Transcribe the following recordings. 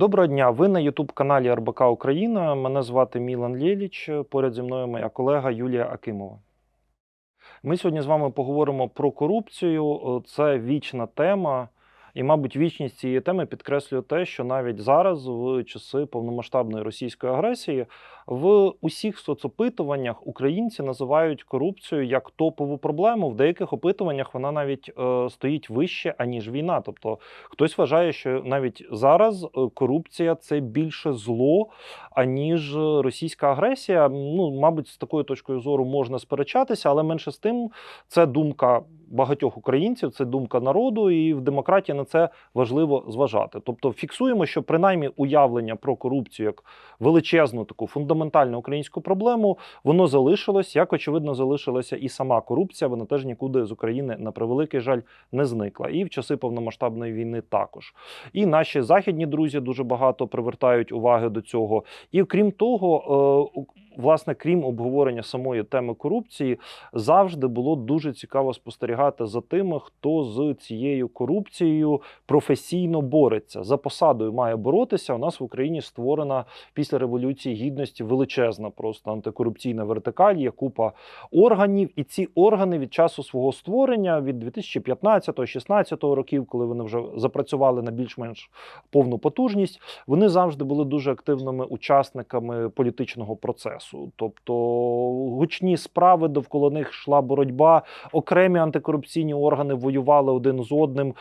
Доброго дня. Ви на Ютуб каналі РБК Україна. Мене звати Мілан Лєліч. Поряд зі мною моя колега Юлія Акимова. Ми сьогодні з вами поговоримо про корупцію. Це вічна тема. І, мабуть, вічність цієї теми підкреслює те, що навіть зараз, в часи повномасштабної російської агресії, в усіх соцопитуваннях українці називають корупцію як топову проблему. В деяких опитуваннях вона навіть е, стоїть вище аніж війна. Тобто хтось вважає, що навіть зараз е, корупція це більше зло, аніж російська агресія. Ну, мабуть, з такою точкою зору можна сперечатися, але менше з тим, це думка багатьох українців, це думка народу, і в демократії на це важливо зважати. Тобто, фіксуємо, що принаймні уявлення про корупцію як величезну таку фундаментальну українську проблему, воно залишилось, як очевидно, залишилася і сама корупція. Вона теж нікуди з України на превеликий жаль не зникла. І в часи повномасштабної війни також. І наші західні друзі дуже багато привертають уваги до цього. І крім того, е, власне, крім обговорення самої теми корупції, завжди було дуже цікаво спостерігати за тими, хто з цією корупцією професійно бореться. За посадою має боротися. У нас в Україні створена після революції гідності величезна просто антикорупційна вертикаль, є купа органів, і ці органи від часу свого створення від 2015-16 років, коли вони вже запрацювали на більш-менш повну потужність, вони завжди були дуже активними учасниками політичного процесу. Тобто гучні справи довкола них йшла боротьба, окремі антикорупційні органи воювали один з одним.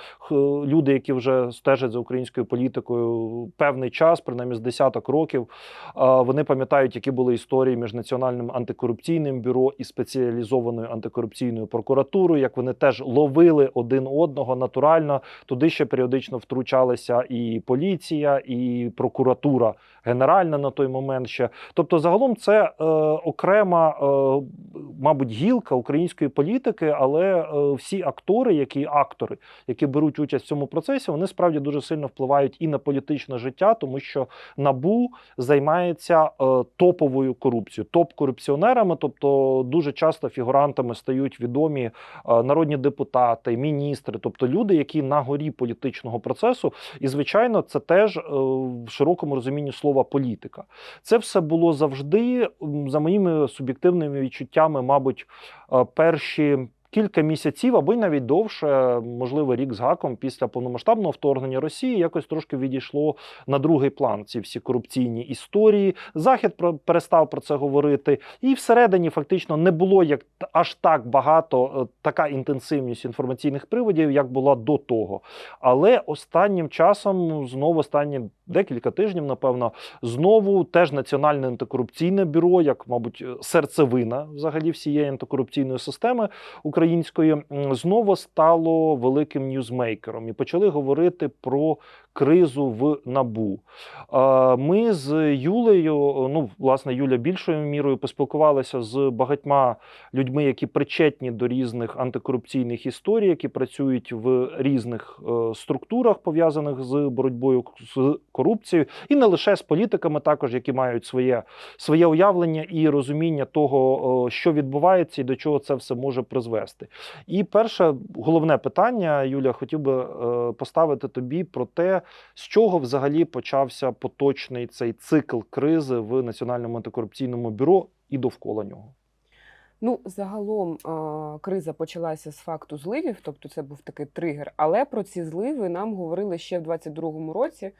Люди, які вже стежать за українською політикою певний час, принаймні з десяток років, вони пам'ятають, які були історії між національним антикорупційним бюро і спеціалізованою антикорупційною прокуратурою, як вони теж ловили один одного натурально. Туди ще періодично втручалися і поліція, і прокуратура генеральна на той момент ще. Тобто, загалом це е, окрема, е, мабуть, гілка української політики, але е, всі актори, які актори, які беруть участь в цьому процесі, вони справді дуже сильно впливають і на політичне життя, тому що набу займається е, топовою корупцією, топ-корупціонерами, тобто дуже часто фігурантами стають відомі е, народні депутати, міністри, тобто люди, які на горі політичного процесу, і звичайно, це теж е, в широкому розумінні слова політика. Це все було завжди, за моїми суб'єктивними відчуттями, мабуть, е, перші. Кілька місяців або й навіть довше, можливо, рік з гаком після повномасштабного вторгнення Росії якось трошки відійшло на другий план ці всі корупційні історії. Захід про перестав про це говорити, і всередині фактично не було як аж так багато, е, така інтенсивність інформаційних приводів, як була до того. Але останнім часом, знову останні декілька тижнів, напевно, знову теж Національне антикорупційне бюро, як, мабуть, серцевина взагалі всієї антикорупційної системи української, знову стало великим ньюзмейкером і почали говорити про кризу в набу. Ми з Юлею, ну власне, Юля більшою мірою поспілкувалися з багатьма людьми, які причетні до різних антикорупційних історій, які працюють в різних е, структурах, пов'язаних з боротьбою з корупцією, і не лише з політиками, також які мають своє, своє уявлення і розуміння того, що відбувається і до чого це все може призвести. І перше головне питання, Юля, хотів би е, поставити тобі про те, з чого взагалі почався поточний цей цикл кризи в Національному антикорупційному бюро і довкола нього. Ну, загалом криза почалася з факту зливів, тобто це був такий тригер. Але про ці зливи нам говорили ще в 22-му році.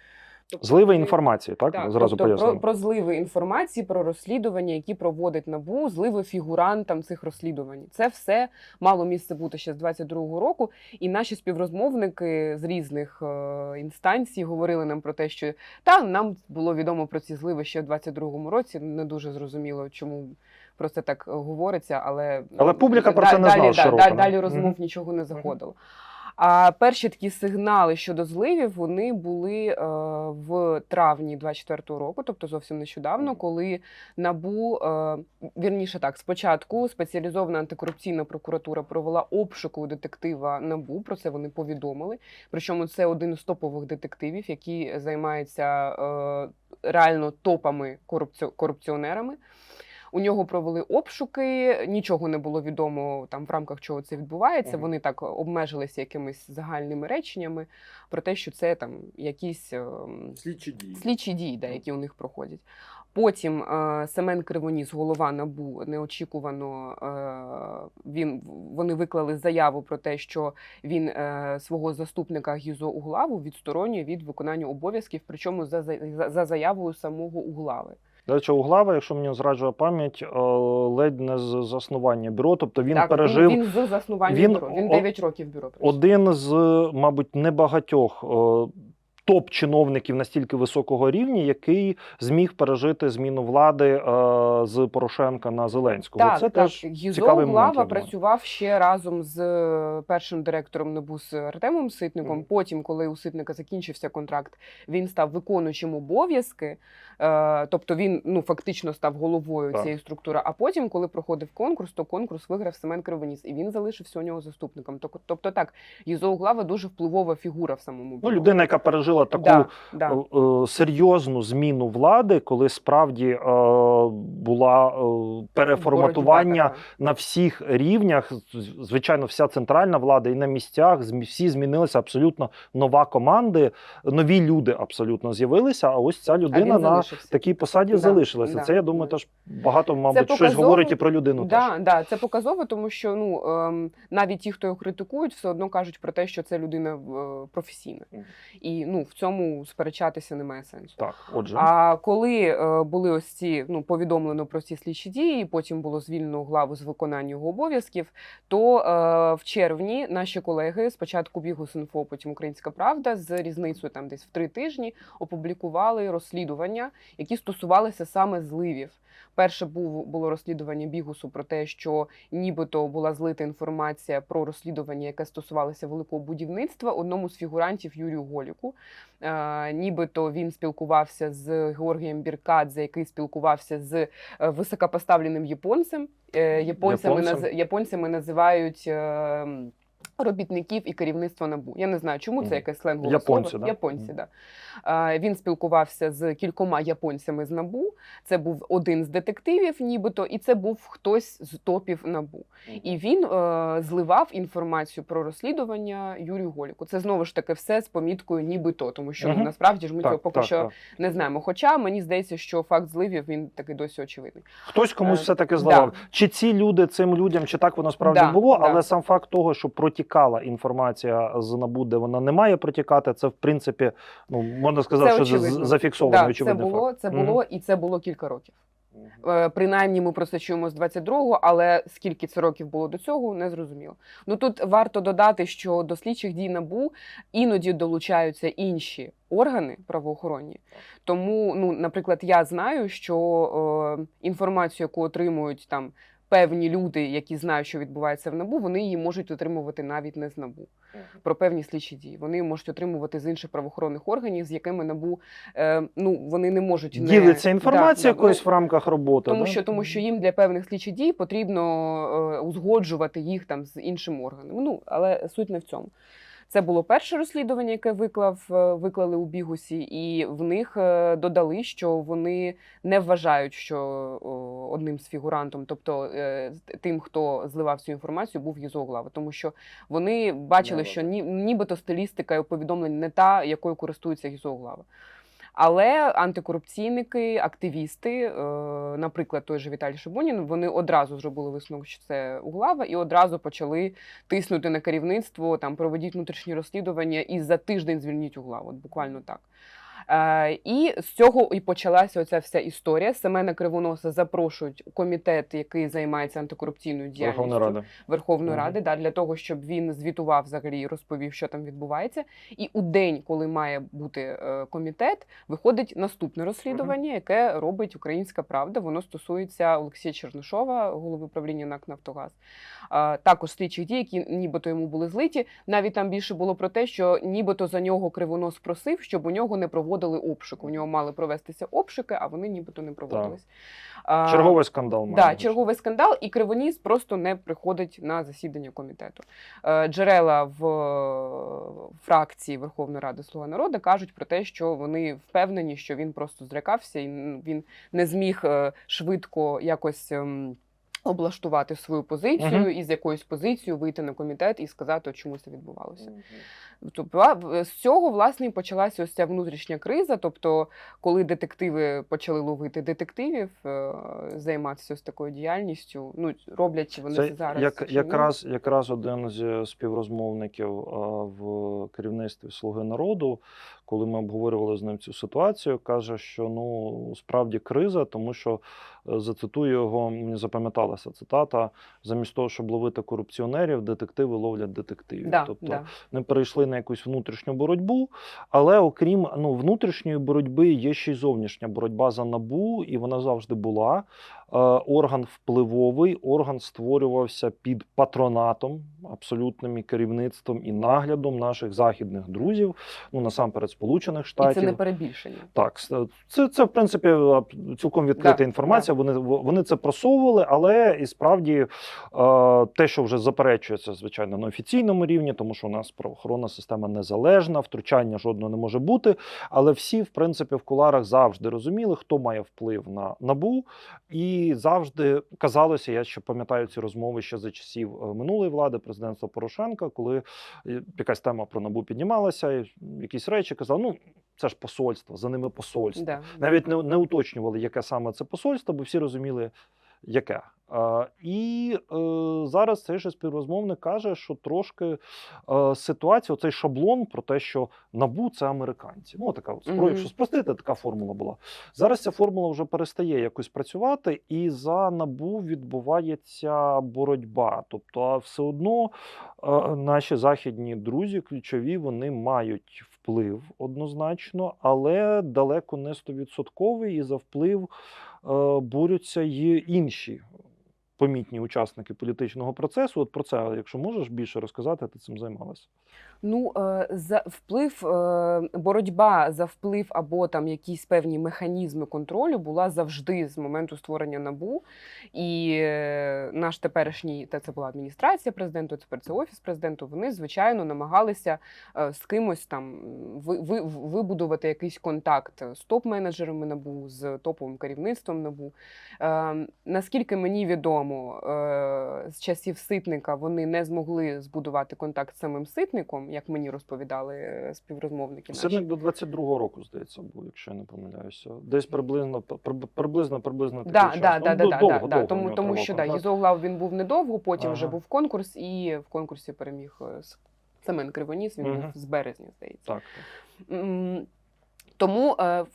Тобто, Зливи інформації, так? Так, Зразу тобто пояснимо. про, про зливи інформації, про розслідування, які проводить набу, зливи фігурантам цих розслідувань. Це все мало місце бути ще з 22-го року. І наші співрозмовники з різних е, інстанцій говорили нам про те, що та нам було відомо про ці зливи ще в 22-му році. Не дуже зрозуміло, чому. Про це так е, говориться, але Але публіка про це не далі, знала да, широко, да- далі розмов Мгм. нічого не заходило. А перші такі сигнали щодо зливів вони були е, в травні 24-го року, тобто зовсім нещодавно, коли набу е, вірніше так, спочатку спеціалізована антикорупційна прокуратура провела обшук у детектива набу. Про це вони повідомили. Причому це один з топових детективів, який займається е, реально топами корупці- корупціонерами. У нього провели обшуки, нічого не було відомо там в рамках чого це відбувається. Мгм. Вони так обмежилися якимись загальними реченнями про те, що це там якісь ем, Слідчі дії. слідчі дії, да, які у них проходять. Потім е, Семен Кривоніс, голова НАБУ, неочікувано е, він вони виклали заяву про те, що він е, свого заступника Гізо Углаву відсторонює від виконання обов'язків, причому за, за, за заявою самого Углави. До речі, Углава, якщо мені зраджує пам'ять, е, ледь не з заснування бюро. Тобто він так, пережив він, з заснування він бюро. Він 9 років бюро прийшов. один з, мабуть, небагатьох е, топ-чиновників настільки високого рівня, який зміг пережити зміну влади е, з Порошенка на Зеленського. Так, Це так. теж Гізо цікавий момент, я думаю. працював ще разом з е, першим директором НАБУ з Артемом Ситником. Потім, коли у Ситника закінчився контракт, він став виконуючим обов'язки. Е, тобто він ну фактично став головою Так. цієї структури. А потім, коли проходив конкурс, то конкурс виграв Семен Кривоніс, і він залишився у нього заступником. Ток- Тобто, так Гізо Углава дуже впливова фігура в самому Ну, бюро. людина, яка пережила таку да, да. е, е, серйозну зміну влади, коли справді е, була переформатування Боротьба на всіх рівнях. Звичайно, вся центральна влада і на місцях всі змінилися абсолютно нова команди, нові люди абсолютно з'явилися. А ось ця людина на такій посаді Да, залишилася. да, Це я думаю, да. теж багато, мабуть, щось говорить і про людину. теж. Да, да, це показово, тому що ну ем, навіть ті, хто його критикують, все одно кажуть про те, що це людина професійна, і ну в цьому сперечатися немає сенсу. Так, отже, А коли е, були ось ці ну повідомлено про ці слідчі дії, потім було звільнено главу з виконання його обов'язків. То е, в червні наші колеги спочатку Бігус.Інфо, потім Українська Правда з різницею там десь в три тижні опублікували розслідування, які стосувалися саме зливів. Перше був було розслідування Бігусу про те, що нібито була злита інформація про розслідування, яке стосувалося великого будівництва одному з фігурантів Юрію Голіку. Е, нібито він спілкувався з Георгієм Біркадзе, який спілкувався з е, високопоставленим японцем. Е, японцями, японцями називають. Робітників і керівництва набу. Я не знаю, чому це якесь сленгове Японці, слово. да? Японці, да. Е, Він спілкувався з кількома японцями з набу. Це був один з детективів, нібито, і це був хтось з топів набу. І він е, зливав інформацію про розслідування Юрію Голіку. Це знову ж таки все з поміткою, нібито, тому що Мгм. насправді ж ми цього поки так, що так. не знаємо. Хоча мені здається, що факт зливів він таки досі очевидний. Хтось комусь Е, все-таки зливав. да. Чи ці люди цим людям, чи так воно справді Да, було, да. але сам факт того, що протікала інформація з НАБУ, де вона не має протікати, це в принципі, ну можна сказати, Це що очевидно. з- зафіксований Да, це було, факт. це було і це було кілька років. Е, Принаймні, ми про це чуємо з 22-го, але скільки це років було до цього, не зрозуміло. Ну тут варто додати, що до слідчих дій набу іноді долучаються інші органи правоохоронні. Тому, ну, наприклад, я знаю, що е, інформацію, яку отримують там. Певні люди, які знають, що відбувається в набу, вони її можуть отримувати навіть не з набу про певні слідчі дії. Вони можуть отримувати з інших правоохоронних органів, з якими набу е, ну вони не можуть Ділиться інформацією Да, да, якоюсь ну, в рамках роботи. тому да? що тому що їм для певних слідчих дій потрібно е, узгоджувати їх там з іншим органом. Ну але суть не в цьому. Це було перше розслідування, яке виклав е, виклали у бігусі, і в них е, додали, що вони не вважають, що одним з фігурантом, тобто е, тим, хто зливав цю інформацію, був Єзоглава, тому що вони бачили, що ні, нібито стилістика повідомлень не та, якою користується Єзоглава. Але антикорупційники, активісти, е, наприклад, той же Віталій Шибунін, вони одразу зробили висновок, що це углава, і одразу почали тиснути на керівництво, там проведіть внутрішні розслідування і за тиждень звільніть углаву. От буквально так. Е, і з цього і почалася оця вся історія. Семена Кривоноса запрошують комітет, який займається антикорупційною діяльністю Верховна Рада. Верховної Мгм. Ради, да, для того, щоб він звітував взагалі і розповів, що там відбувається. І у день, коли має бути е, комітет, виходить наступне розслідування, яке робить Українська Правда. Воно стосується Олексія Чернишова, голови правління НАК Нафтогаз. А, також слідчих дій, які нібито йому були злиті. Навіть там більше було про те, що нібито за нього кривонос просив, щоб у нього не проводили проводили обшук. У нього мали провестися обшуки, а вони нібито не проводились. А, Черговий скандал. має Да, черговий скандал, і Кривоніс просто не приходить на засідання комітету. Е, Джерела в фракції Верховної Ради Слуга народу кажуть про те, що вони впевнені, що він просто зрякався і він не зміг е, швидко якось. Облаштувати свою позицію Мгм. і з якоюсь позицією вийти на комітет і сказати, чому це відбувалося. Тобто а, в- з цього власне і почалася ось ця внутрішня криза. Тобто, коли детективи почали ловити детективів, е, займатися ось такою діяльністю. Ну роблять вони це, зараз як, якраз, якраз один з співрозмовників в керівництві Слуги народу, коли ми обговорювали з ним цю ситуацію, каже, що ну справді криза, тому що е, зацитую його, мені запам'яталася цитата: замість того, щоб ловити корупціонерів, детективи ловлять детективів. да, тобто да. не перейшли на якусь внутрішню боротьбу. Але окрім ну, внутрішньої боротьби, є ще й зовнішня боротьба за набу, і вона завжди була. Е, Орган впливовий, орган створювався під патронатом, абсолютним і керівництвом і наглядом наших західних друзів, ну насамперед Сполучених штатів. І це не перебільшення. Так, це, це в принципі цілком відкрита Да, інформація. Вони вони це просовували, але і справді е, те, що вже заперечується, звичайно, на офіційному рівні, тому що у нас правоохоронна система незалежна, втручання жодного не може бути. Але всі, в принципі, в куларах завжди розуміли, хто має вплив на набу, і завжди казалося, я ще пам'ятаю ці розмови ще за часів е, минулої влади, президентства Порошенка, коли е, якась тема про набу піднімалася, і якісь речі казали, ну це ж посольство, за ними посольство. Да. Навіть не, не уточнювали, яке саме це посольство, бо всі розуміли, яке. І е, зараз цей же співрозмовник каже, що трошки е, ситуація, оцей шаблон про те, що набу це американці. Ну, така от, Мгм. якщо спростити, така формула була. Зараз ця формула вже перестає якось працювати, і за набу відбувається боротьба. Тобто, все одно е, наші західні друзі, ключові, вони мають вплив однозначно, але далеко не стовідсотковий, і за вплив борються й інші. Помітні учасники політичного процесу. От про це, якщо можеш більше розказати, ти цим займалася. Ну, е, за вплив, е, боротьба за вплив або там якісь певні механізми контролю була завжди з моменту створення набу. І е, наш теперішній, та це була адміністрація президенту, тепер це офіс президенту. Вони звичайно намагалися з кимось там ви, ви, вибудувати якийсь контакт з топ-менеджерами набу, з топовим керівництвом набу. Е, наскільки мені відомо, з часів ситника вони не змогли збудувати контакт з самим ситником, як мені розповідали е, співрозмовники. наші. До 22-го року, здається, був, якщо я не помиляюся. Десь приблизно при- приблизно приблизно такий Да, час. да, Ну, да, довго, да, довго да. Тому, тому що да. Єзоглав він був недовго, потім вже був конкурс, і в конкурсі переміг е, Семен Кривоніс. Він Мгм. був з березня, здається. Так, Тому е,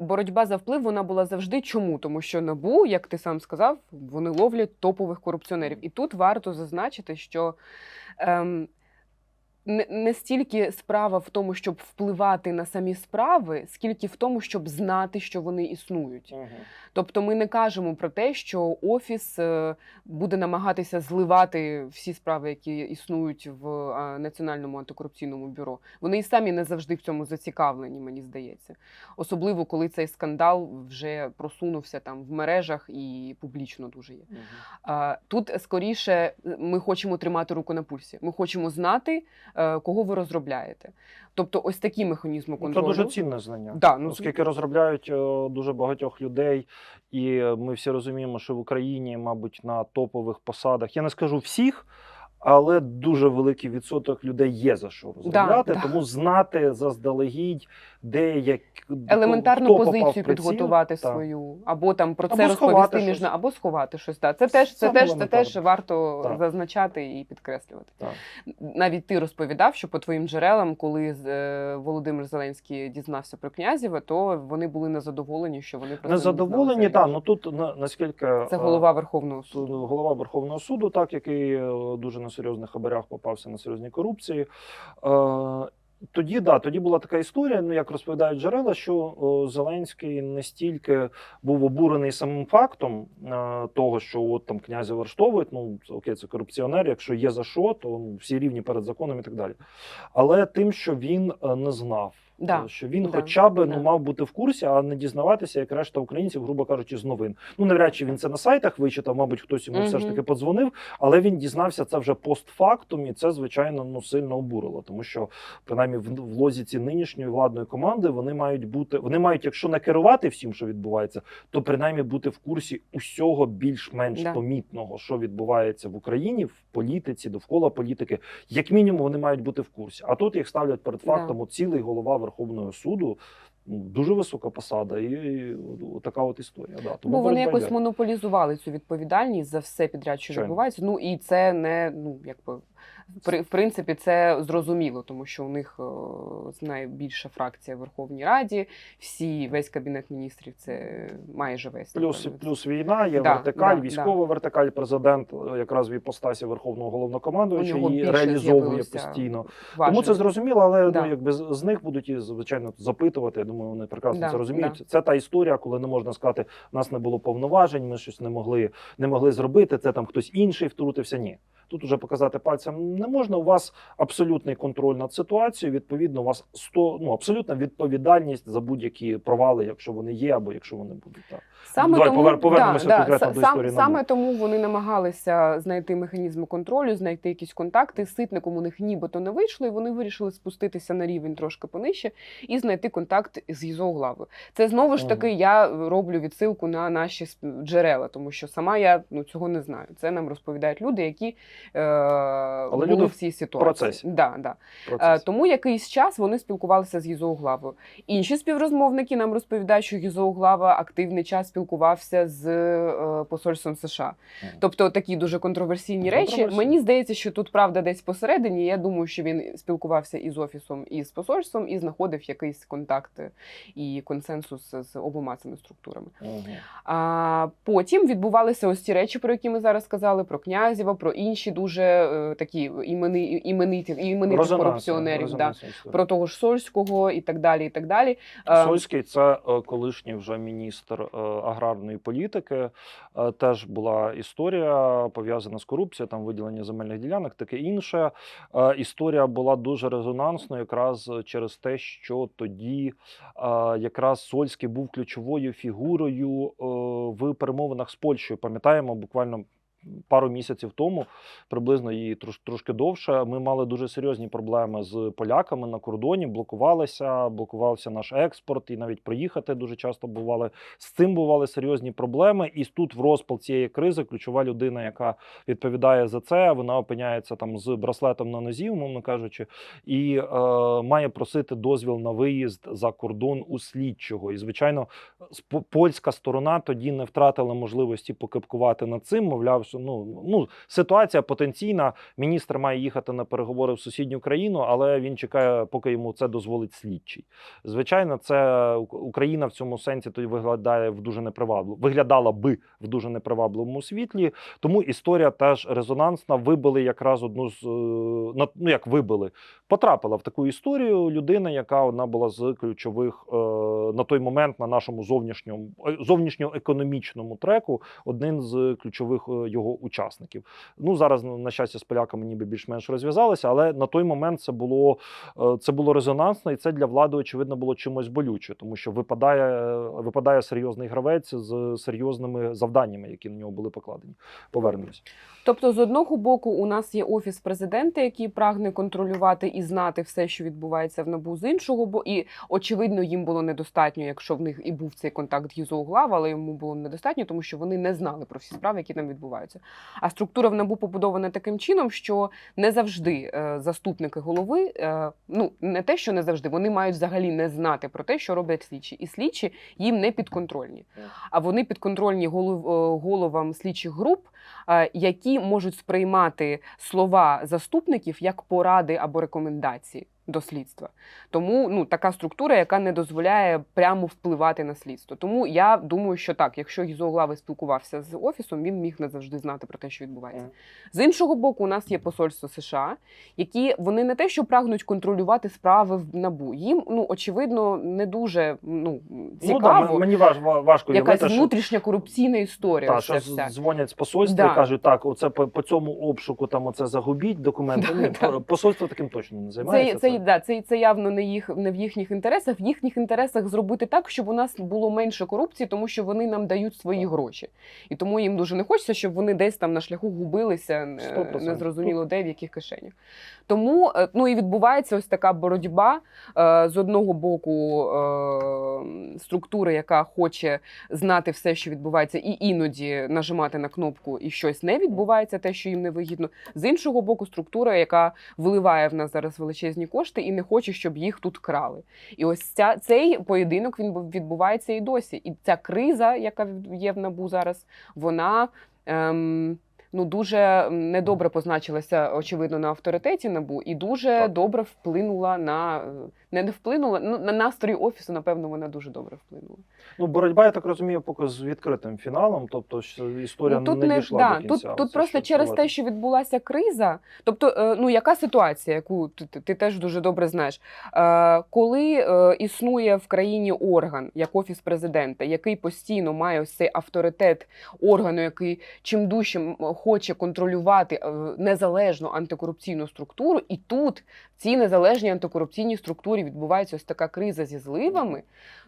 боротьба за вплив вона була завжди. Чому? Тому що набу, як ти сам сказав, вони ловлять топових корупціонерів. І тут варто зазначити, що ем, не, стільки справа в тому, щоб впливати на самі справи, скільки в тому, щоб знати, що вони існують. Мгм. Тобто ми не кажемо про те, що офіс е, буде намагатися зливати всі справи, які існують в е, Національному антикорупційному бюро. Вони і самі не завжди в цьому зацікавлені, мені здається. Особливо коли цей скандал вже просунувся там в мережах і публічно дуже є. А, Тут скоріше е, ми хочемо тримати руку на пульсі. Ми хочемо знати, кого ви розробляєте. Тобто, ось такі механізми контролю. Це дуже цінне знання. Да, ну, Оскільки розробляють е, дуже багатьох людей, і е, ми всі розуміємо, що в Україні, мабуть, на топових посадах, я не скажу всіх, але дуже великий відсоток людей є за що розробляти. да. Тому знати заздалегідь, де як елементарну хто попав позицію приціл, підготувати так. свою, або там про це Або сховати розповісти між щось. або сховати щось. Так. Це теж це теж це теж варто Так. зазначати і підкреслювати. Так. Навіть ти розповідав, що по твоїм джерелам, коли е, Володимир Зеленський дізнався про князєва, то вони були незадоволені, що вони про Незадоволені, так. Ну тут на- наскільки це е, голова Верховного суду, суду. голова Верховного суду, так який е, дуже на серйозних хабарях попався на серйозній корупції. Е, Тоді да, тоді була така історія. Ну як розповідають джерела, що о, Зеленський не стільки був обурений самим фактом е, того, що от там князя арештовують. Ну окей, це корупціонер. Якщо є за що, то ну, всі рівні перед законом і так далі. Але тим, що він е, не знав Да. Е, Що він Да, хоча б да. ну, мав бути в курсі, а не дізнаватися, як решта українців, грубо кажучи, з новин. Ну, навряд чи він це на сайтах вичитав, мабуть, хтось йому все ж таки подзвонив, але він дізнався це вже постфактум, і це, звичайно, ну, сильно обурило. Тому що, принаймні, в, в лозіці нинішньої владної команди вони мають бути, вони мають, якщо не керувати всім, що відбувається, то принаймні бути в курсі усього більш-менш Да. помітного, що відбувається в Україні, в політиці, довкола політики. Як мінімум, вони мають бути в курсі. А тут їх ставлять перед фактом от цілий голова Верховного суду. Ну, Дуже висока посада, і, і така от історія. Да. Тому Бо вони якось йде. монополізували цю відповідальність за все підряд, що Чайно. відбувається. Ну і це не ну якби в принципі це зрозуміло, тому що у них е, знає більша фракція в Верховній Раді. Всі весь кабінет міністрів це майже весь Плюс, плюс війна, є Да, вертикаль, да, військова вертикаль. Президент е, якраз в іпостасі верховного У головнокомандуюча її реалізовує постійно. важелів. Тому це зрозуміло, але Да. ну якби з, них будуть і звичайно запитувати. Я думаю, вони прекрасно Да, це розуміють. Це та історія, коли не можна сказати, у нас не було повноважень, ми щось не могли, не могли зробити. Це там хтось інший втрутився. Ні. Тут уже показати пальцем не можна. У вас абсолютний контроль над ситуацією. Відповідно, у вас 100, ну абсолютна відповідальність за будь-які провали, якщо вони є, або якщо вони будуть так. Саме Давай тому, повернемося да, конкретно да, до сам- історії Саме НАБУ. тому вони намагалися знайти механізми контролю, знайти якісь контакти. Ситником у них нібито не вийшло, і вони вирішили спуститися на рівень трошки понижче і знайти контакт з Єзоглавою. Це знову ж таки я роблю відсилку на наші джерела, тому що сама я ну цього не знаю. Це нам розповідають люди, які е, були люди в цій ситуації. процесі. Да, да. Е, Тому якийсь час вони спілкувалися з Єзоуглавою. Інші співрозмовники нам розповідають, що Єзоуглава активний час спілкувався з е, посольством США. Мгм. Тобто такі дуже контроверсійні речі. Мені здається, що тут правда десь посередині. Я думаю, що він спілкувався і з офісом, і з посольством, і знаходив якийсь контакт і консенсус з обома цими структурами. Мгм. А потім відбувалися ось ті речі, про які ми зараз сказали: про Князєва, про інші дуже е, такі імени, імениті, іменитих Резонансна, корупціонерів. Да, історія. про того ж Сольського і так далі. І так далі. Е, Сольський це е, колишній вже міністр аграрної політики. Теж була історія пов'язана з корупцією, там виділення земельних ділянок, таке інше. Історія була дуже резонансною, якраз через те, що тоді якраз Сольський був ключовою фігурою в перемовинах з Польщею. Пам'ятаємо, буквально. Пару місяців тому, приблизно трош, трошки довше, ми мали дуже серйозні проблеми з поляками на кордоні. Блокувалися, блокувався наш експорт, і навіть проїхати дуже часто бували. З цим бували серйозні проблеми. І тут в розпал цієї кризи ключова людина, яка відповідає за це, вона опиняється там з браслетом на нозі, умовно кажучи, і е, має просити дозвіл на виїзд за кордон у слідчого. І звичайно, польська сторона тоді не втратила можливості покипкувати над цим. Мовляв, ну, ну ситуація потенційна. Міністр має їхати на переговори в сусідню країну, але він чекає, поки йому це дозволить слідчий. Звичайно, це Україна в цьому сенсі тоді виглядає в дуже непривабливо. Виглядала би в дуже непривабливому світлі. Тому історія теж резонансна. Вибили якраз одну з е, ну як вибили, потрапила в таку історію людина, яка одна була з ключових е, на той момент на нашому зовнішньому е, зовнішньоекономічному треку, один з ключових е, його учасників. Ну зараз ну, на щастя з поляками ніби більш-менш розв'язалися, але на той момент це було е, це було резонансно, і це для влади очевидно було чимось болюче, тому що випадає випадає серйозний гравець з серйозними завданнями, які на нього були покладені. Повернемось. Тобто, з одного боку, у нас є офіс президента, який прагне контролювати і знати все, що відбувається в набу. З іншого бо і очевидно, їм було недостатньо, якщо в них і був цей контакт Єзоуглава, але йому було недостатньо, тому що вони не знали про всі справи, які там відбуваються. А структура в набу побудована таким чином, що не завжди е, заступники голови, е, ну не те, що не завжди, вони мають взагалі не знати про те, що роблять слідчі, і слідчі їм не підконтрольні. А вони підконтрольні голов, е, головам слідчих груп, які можуть сприймати слова заступників як поради або рекомендації до слідства. Тому ну така структура, яка не дозволяє прямо впливати на слідство. Тому я думаю, що так, якщо Гізоглави спілкувався з офісом, він міг не завжди знати про те, що відбувається. З іншого боку, у нас є посольство США, які вони не те, що прагнуть контролювати справи в набу. Їм ну очевидно не дуже ну Ну, да, мені важ, важко Якась уявити, що внутрішня корупційна історія. Та, що вся. дзвонять з посольства Да. і кажуть, так, оце по, по цьому обшуку там оце загубіть документи. Да, Ні, да. посольство таким точно не займається. це це, да, це, це явно не їх не в їхніх інтересах. В їхніх інтересах зробити так, щоб у нас було менше корупції, тому що вони нам дають свої гроші. І тому їм дуже не хочеться, щоб вони десь там на шляху губилися, не, 100%. не зрозуміло де в яких кишенях. Тому е, ну і відбувається ось така боротьба е, з одного боку е, структури, яка хоче знати все, що відбувається, і іноді нажимати на кнопку, і щось не відбувається, те, що їм не вигідно. З іншого боку, структура, яка виливає в нас зараз величезні кошти і не хоче, щоб їх тут крали. І ось ця цей поєдинок він відбувається і досі. І ця криза, яка є в набу зараз, вона. Ем, Ну, дуже недобре позначилася, очевидно, на авторитеті набу, і дуже Так. добре вплинула на не, не вплинула. Ну на настрій офісу, напевно, вона дуже добре вплинула. Ну, боротьба, я так розумію, поки з відкритим фіналом, тобто історія ну, тут не не дійшла да, до кінця. тут, тут просто через те, що відбулася криза. Тобто, е, ну яка ситуація, яку ти, ти, ти теж дуже добре знаєш, е, коли е, існує в країні орган, як офіс президента, який постійно має ось цей авторитет органу, який чим дужче м, хоче контролювати е, незалежну антикорупційну структуру, і тут в цій незалежній антикорупційній структурі відбувається ось така криза зі зливами.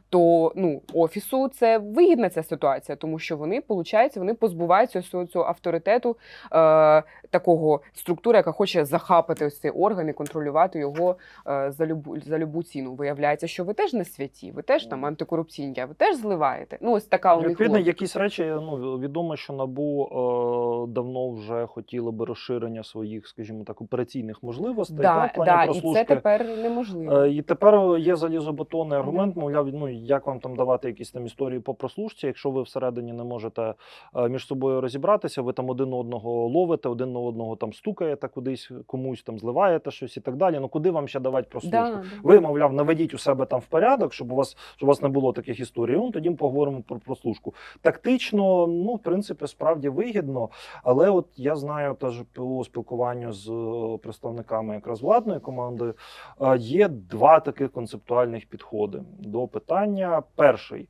То ну офісу це вигідна ця ситуація, тому що вони получається, вони позбуваються цього, цього авторитету е, такого структури, яка хоче захапати ось цей орган і контролювати його е, за любу за любу ціну. Виявляється, що ви теж не святі, ви теж там антикорупційні, а ви теж зливаєте. Ну ось така у них Відповідно, якісь речі ну відомо, що набу е, давно вже хотіло би розширення своїх, скажімо так, операційних можливостей. Да, плані да, і це тепер неможливо. Е, І тепер є залізобетонний аргумент, мовляв, ну як вам там давати якісь там історії по прослушці, якщо ви всередині не можете е, між собою розібратися, ви там один одного ловите, один на одного там стукаєте кудись, комусь там зливаєте щось і так далі. Ну куди вам ще давати прослушку? Да. Ви, мовляв, наведіть у себе там в порядок, щоб у вас щоб у вас не було таких історій. Ну тоді поговоримо про прослушку. Тактично, ну в принципі, справді вигідно. Але от я знаю теж по спілкуванню з е, представниками якраз владної команди. е, Є два таких концептуальних підходи до питання. Перший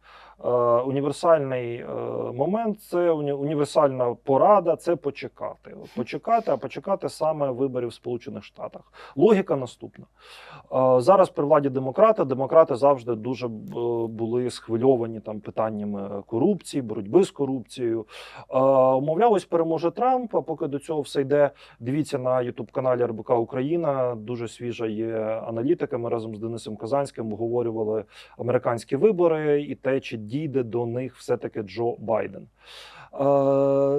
універсальний е, момент це універсальна порада це почекати. Почекати, а почекати саме виборів в Сполучених Штатах. Логіка наступна. Е, Зараз при владі демократи. Демократи завжди дуже е, були схвильовані там питаннями корупції, боротьби з корупцією. Е, Мовляв, ось переможе Трамп. А поки до цього все йде, дивіться на Ютуб каналі РБК Україна. Дуже свіжа є аналітика. Ми разом з Денисом Казанським обговорювали американські вибори і те, чи дійде до них все таки Джо Байден. Е,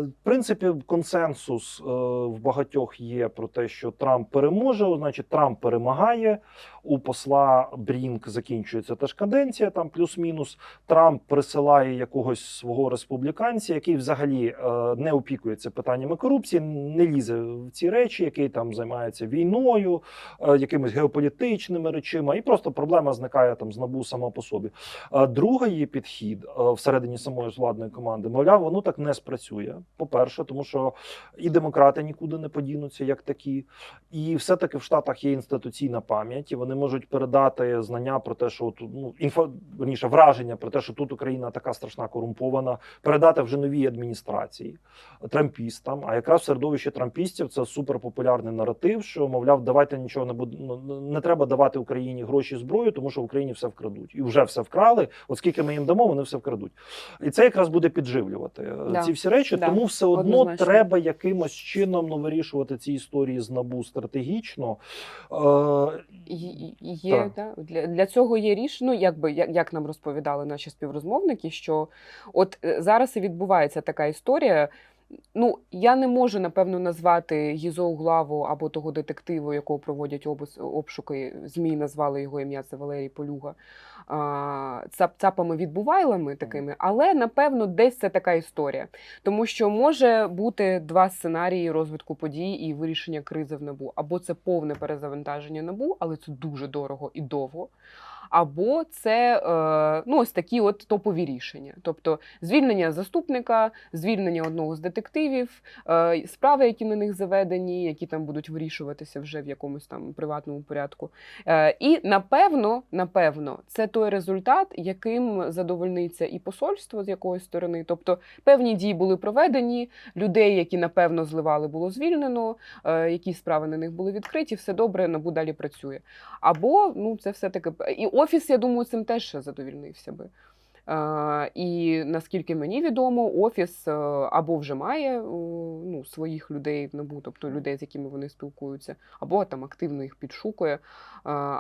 В принципі, консенсус е, в багатьох є про те, що Трамп переможе, значить Трамп перемагає. У посла Брінк закінчується теж каденція, там плюс-мінус. Трамп присилає якогось свого республіканця, який взагалі е, не опікується питаннями корупції, не лізе в ці речі, який там займається війною, якимись геополітичними речима, і просто проблема зникає там з набу сама по собі. Другий підхід всередині самої владної команди, мовляв, воно так не спрацює. По-перше, тому що і демократи нікуди не подінуться як такі, і все-таки в Штатах є інституційна пам'ять, і вони можуть передати знання про те, що от, ну, інфо, верніше, враження про те, що тут Україна така страшна корумпована, передати вже новій адміністрації трампістам. А якраз в середовищі трампістів це суперпопулярний наратив, що мовляв, давайте нічого не буде. ну, Не треба давати Україні гроші зброю, тому що в Україні все вкрадуть, і вже все вкрали. От скільки ми їм дамо, вони все вкрадуть. І це якраз буде підживлювати Да. ці всі речі. Да. Тому все одно Однозначно. треба якимось чином ну, вирішувати ці історії з набу стратегічно. Е, Є- та. Да, для, для цього є рішення. Ну, якби як, як нам розповідали наші співрозмовники, що от е, зараз і відбувається така історія. Ну, я не можу напевно назвати Гізо главу або того детективу, якого проводять обшуки. Змі назвали його ім'я, це Валерій Полюга. Цап, цапами відбувайлами такими, але напевно десь це така історія. Тому що може бути два сценарії розвитку подій і вирішення кризи в набу. Або це повне перезавантаження набу, але це дуже дорого і довго. Або це е, ну, ось такі от топові рішення. Тобто звільнення заступника, звільнення одного з детективів, е, справи, які на них заведені, які там будуть вирішуватися вже в якомусь там приватному порядку. Е, і напевно, напевно, це той результат, яким задовольниться і посольство з якоїсь сторони. Тобто певні дії були проведені, людей, які напевно зливали, було звільнено, якісь справи на них були відкриті, все добре, НАБУ далі працює. Або ну це все таки і офіс, я думаю, цим теж задовільнився би. Е, і наскільки мені відомо, офіс е, або вже має е, ну, своїх людей в НАБУ, тобто людей, з якими вони спілкуються, або там активно їх підшукує. Е,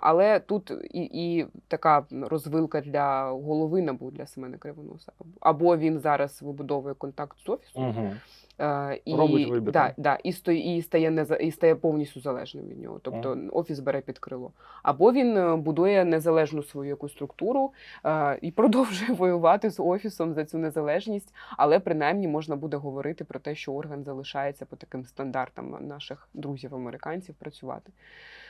але тут і, і така розвилка для голови НАБУ для Семена Кривоноса. Або він зараз вибудовує контакт з офісом. Угу. Е, і, Робить вибір, Да, да, і, сто, і, стає неза, і стає повністю залежним від нього. Тобто офіс бере під крило. Або він е, будує незалежну свою якусь структуру е, і продовжує воювати з офісом за цю незалежність, але принаймні можна буде говорити про те, що орган залишається по таким стандартам наших друзів-американців працювати.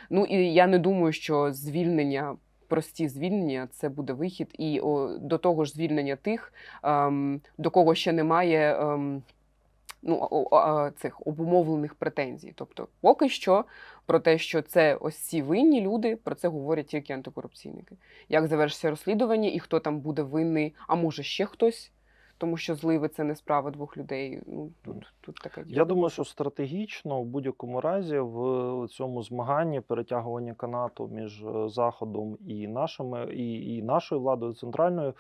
Ну і я не думаю, що звільнення. Прості звільнення це буде вихід, і о, до того ж звільнення тих, ем, до кого ще немає ем, ну, цих обумовлених претензій. Тобто, поки що про те, що це ось ці винні люди, про це говорять тільки антикорупційники. Як завершиться розслідування і хто там буде винний, а може ще хтось, тому що зливи це не справа двох людей. Ну тут, тут таке діло. Я думаю, що стратегічно в будь-якому разі в цьому змаганні перетягування канату між е, заходом і нашими і, і нашою владою центральною.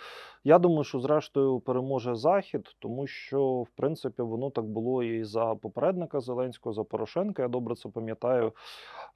Я думаю, що зрештою переможе захід, тому що в принципі воно так було і за попередника Зеленського, за Порошенка. Я добре це пам'ятаю.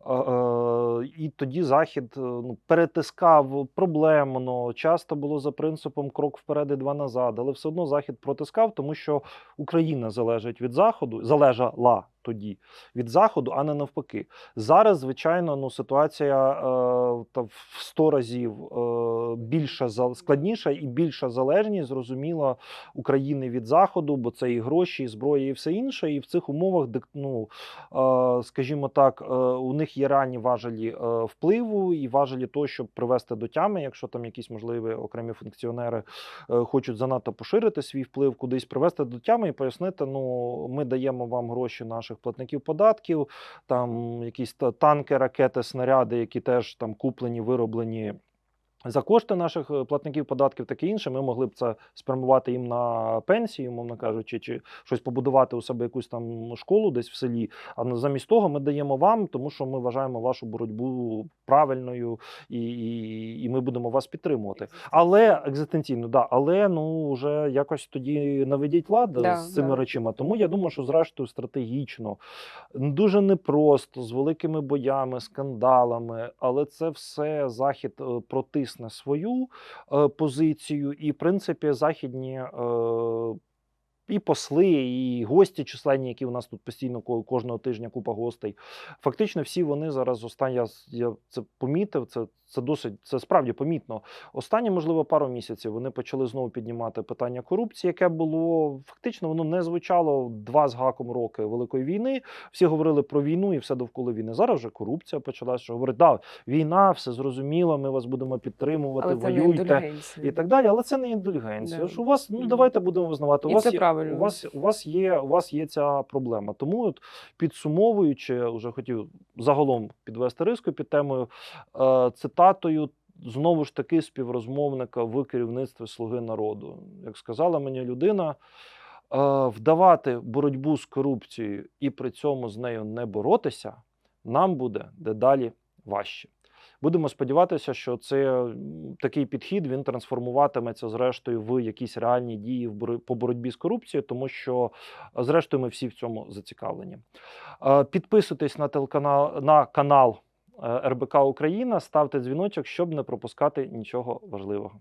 Е, е, І тоді захід е, ну, перетискав проблемно. Часто було за принципом крок вперед і два назад, але все одно захід протискав, тому що Україна залежить від заходу, залежала тоді від заходу, а не навпаки. Зараз, звичайно, ну ситуація е, та в 100 разів е, більша складніша і більша залежність, зрозуміло, України від заходу, бо це і гроші, і зброя, і все інше. І в цих умовах, ну е, скажімо так, е, у них є ранні важелі е, впливу і важелі того, щоб привести до тями, якщо там якісь можливі окремі функціонери е, хочуть занадто поширити свій вплив, кудись привести до тями і пояснити: ну ми даємо вам гроші наших платників податків, там якісь танки, ракети, снаряди, які теж там куплені, вироблені. За кошти наших е, платників податків, таке інше, ми могли б це спрямувати їм на пенсії, умовно кажучи, чи щось побудувати у себе якусь там школу десь в селі. А замість того ми даємо вам, тому що ми вважаємо вашу боротьбу правильною і, і, і ми будемо вас підтримувати. Але екзистенційно, да, але ну вже якось тоді наведіть лад Да, з цими да. речима. Тому я думаю, що зрештою стратегічно дуже непросто, з великими боями, скандалами, але це все захід е, протисне свою е, позицію, і в принципі західні. І посли, і гості численні, які у нас тут постійно ко- кожного тижня купа гостей. Фактично, всі вони зараз останні я, я це помітив. Це, це досить це справді помітно. Останні, можливо, пару місяців вони почали знову піднімати питання корупції, яке було фактично воно не звучало два з гаком роки великої війни. Всі говорили про війну і все довкола війни. Зараз вже корупція почалася. Що говорить, да, війна, все зрозуміло. Ми вас будемо підтримувати, Але це не воюйте і так далі. Але це не індульгенція. Да. Ж у вас ну давайте будемо визнавати. У І вас це є, правильно. у вас у вас є у вас є ця проблема. Тому, от підсумовуючи, вже хотів загалом підвести риску під темою е, цитатою. Знову ж таки, співрозмовника в керівництві Слуги народу. Як сказала мені людина, е, вдавати боротьбу з корупцією і при цьому з нею не боротися, нам буде дедалі важче. Будемо сподіватися, що це такий підхід він трансформуватиметься зрештою в якісь реальні дії в по боротьбі з корупцією, тому що е, зрештою ми всі в цьому зацікавлені. Е, Підписуйтесь на телеканал на канал е, РБК Україна, ставте дзвіночок, щоб не пропускати нічого важливого.